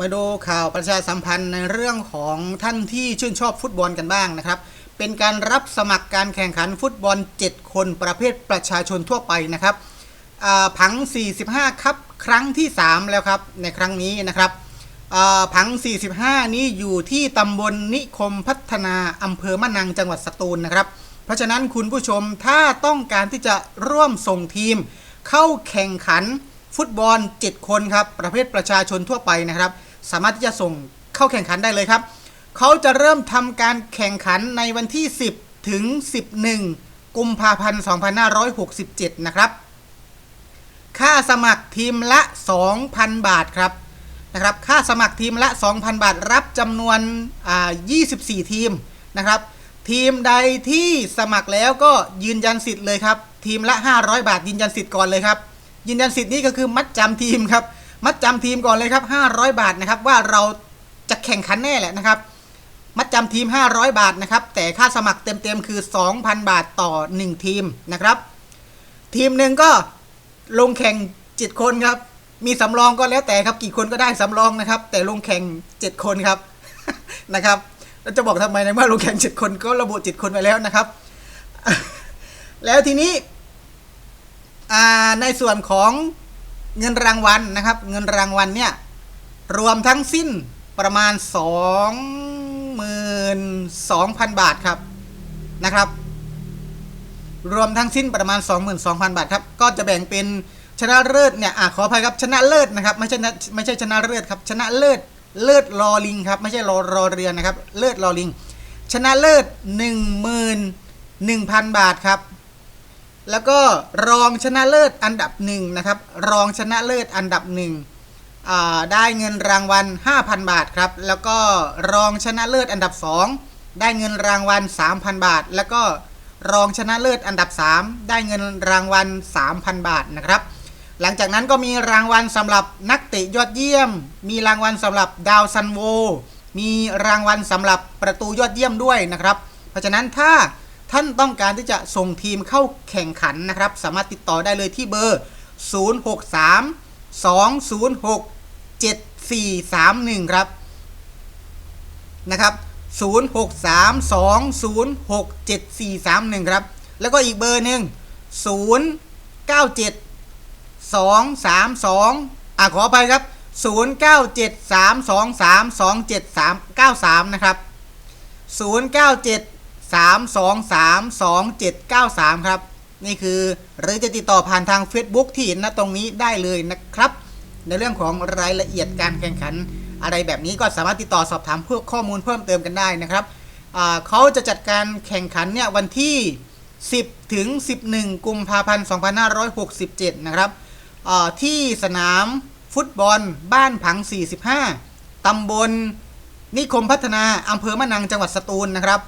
มาดูข่าวประชาสัมพันธ์ในเรื่องของท่านที่ชื่นชอบฟุตบอลกันบ้างนะครับ เป็นการรับสมัครการแข่งขันฟุตบอล 7 คนประเภทประชาชนทั่วไปนะครับผัง 45 ครับ ครั้งที่ 3 แล้วครับ ในครั้งนี้นะครับผัง 45 นี้อยู่ที่ตำบลนิคมพัฒนาอำเภอมะนังจังหวัดสตูลนะครับ เพราะฉะนั้นคุณผู้ชมถ้าต้องการที่จะร่วมส่งทีม เข้าแข่งขันฟุตบอล 7 คนครับ ประเภทประชาชนทั่วไปนะครับ สามารถที่จะส่งเข้าแข่งขันได้เลยครับ เขาจะเริ่มทำการแข่งขันในวันที่ 10 ถึง 11 กุมภาพันธ์ 2567 นะครับ ค่าสมัครทีมละ 2,000 บาทครับนะครับ ค่าสมัครทีมละ 2,000 บาท รับจำนวนอ่า24 ทีมนะครับ ทีมใดที่สมัครแล้วก็ยืนยันสิทธิ์เลยครับ ทีมละ 500 บาทยืนยันสิทธิ์ก่อนเลยครับ ยืนยันสิทธิ์นี้ก็คือมัดจำทีมครับ มัดจำทีมก่อนเลยครับ 500 บาทนะครับว่าเราจะแข่งขันแน่แหละนะครับมัดจำทีม 500 บาทนะครับแต่ค่าสมัครเต็มๆคือ 2,000 บาทต่อ 1 ทีมนะครับ ทีมหนึ่งก็ลงแข่ง 7 คนครับ มีสำรองก็แล้วแต่ครับกี่คนก็ได้สำรองนะครับ แต่ลงแข่ง 7 คนครับนะครับแล้วจะบอกทำไมในเมื่อลงแข่ง 7 คนก็ระบุ 7 คนไปแล้วนะครับ แล้วทีนี้ในส่วนของ เงินรางวัลนะครับ เงินรางวัลเนี่ยรวมทั้งสิ้นประมาณ 22,000 บาทครับนะครับ รวมทั้งสิ้นประมาณ 22,000 บาทครับ ก็จะแบ่งเป็นชนะเลิศเนี่ยอะขออภัยครับชนะเลิศนะครับไม่ใช่ไม่ใช่ชนะเลิศครับ ชนะเลิศเลิศรอลิงครับไม่ใช่รอรอเรือนะครับ เลิศรอลิง ชนะเลิศ 11,000 บาทครับ แล้วก็รองชนะเลิศอันดับหนึ่งนะครับ รองชนะเลิศอันดับหนึ่งได้เงินรางวัล 5,000 บาทครับ แล้วก็รองชนะเลิศอันดับ 2 ได้เงินรางวัล 3,000 บาท แล้วก็รองชนะเลิศอันดับ 3 ได้เงินรางวัล 3,000 บาทนะครับ หลังจากนั้นก็มีรางวัลสำหรับนักเตะยอดเยี่ยม มีรางวัลสำหรับดาวซันโว มีรางวัลสำหรับประตูยอดเยี่ยมด้วยนะครับ เพราะฉะนั้นถ้า ท่านต้องการที่จะส่งทีมเข้าแข่งขันนะครับ สามารถติดต่อได้เลยที่เบอร์ 063 206 7431 ครับนะครับ 063 206 7431 ครับ แล้วก็อีกเบอร์หนึ่ง097 232อะขออภัยครับ 0973232793นะครับ 097 3232793 ครับ นี่คือหรือจะติดต่อผ่านทาง Facebook ที่เห็นนะตรงนี้ได้เลยนะครับ ในเรื่องของรายละเอียดการแข่งขัน อะไรแบบนี้ก็สามารถติดต่อสอบถามเพื่อข้อมูลเพิ่มเติมกันได้นะครับเขาจะจัดการแข่งขันเนี่ยวันที่ 10 ถึง 11 กุมภาพันธ์ 2567 นะครับที่สนามฟุตบอลบ้านผัง 45 ตำบลนิคมพัฒนา อำเภอมะนัง จังหวัดสตูลนะครับ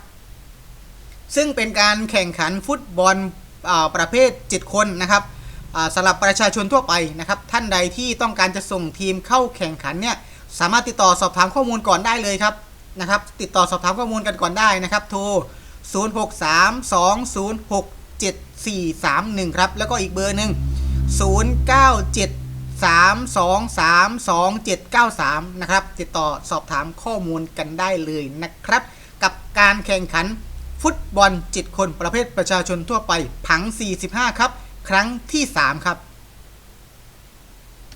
ซึ่งเป็นการแข่งขันฟุตบอลอประเภท 7 คนนะครับสำหรับประชาชนทั่วไปนะครับ ท่านใดที่ต้องการจะส่งทีมเข้าแข่งขันเนี่ยสามารถติดต่อสอบถามข้อมูลก่อนได้เลยครับนะครับติดต่อสอบถามข้อมูลกันก่อนได้นะครับโทร 0632067431 ครับ แล้วก็อีกเบอร์หนึ่ง0973232793 นะครับ ติดต่อสอบถามข้อมูลกันได้เลยนะครับ กับการแข่งขัน ฟุตบอลจิตคนประเภทประชาชนทั่วไปผัง 45 ครับ ครั้งที่ 3 ครับ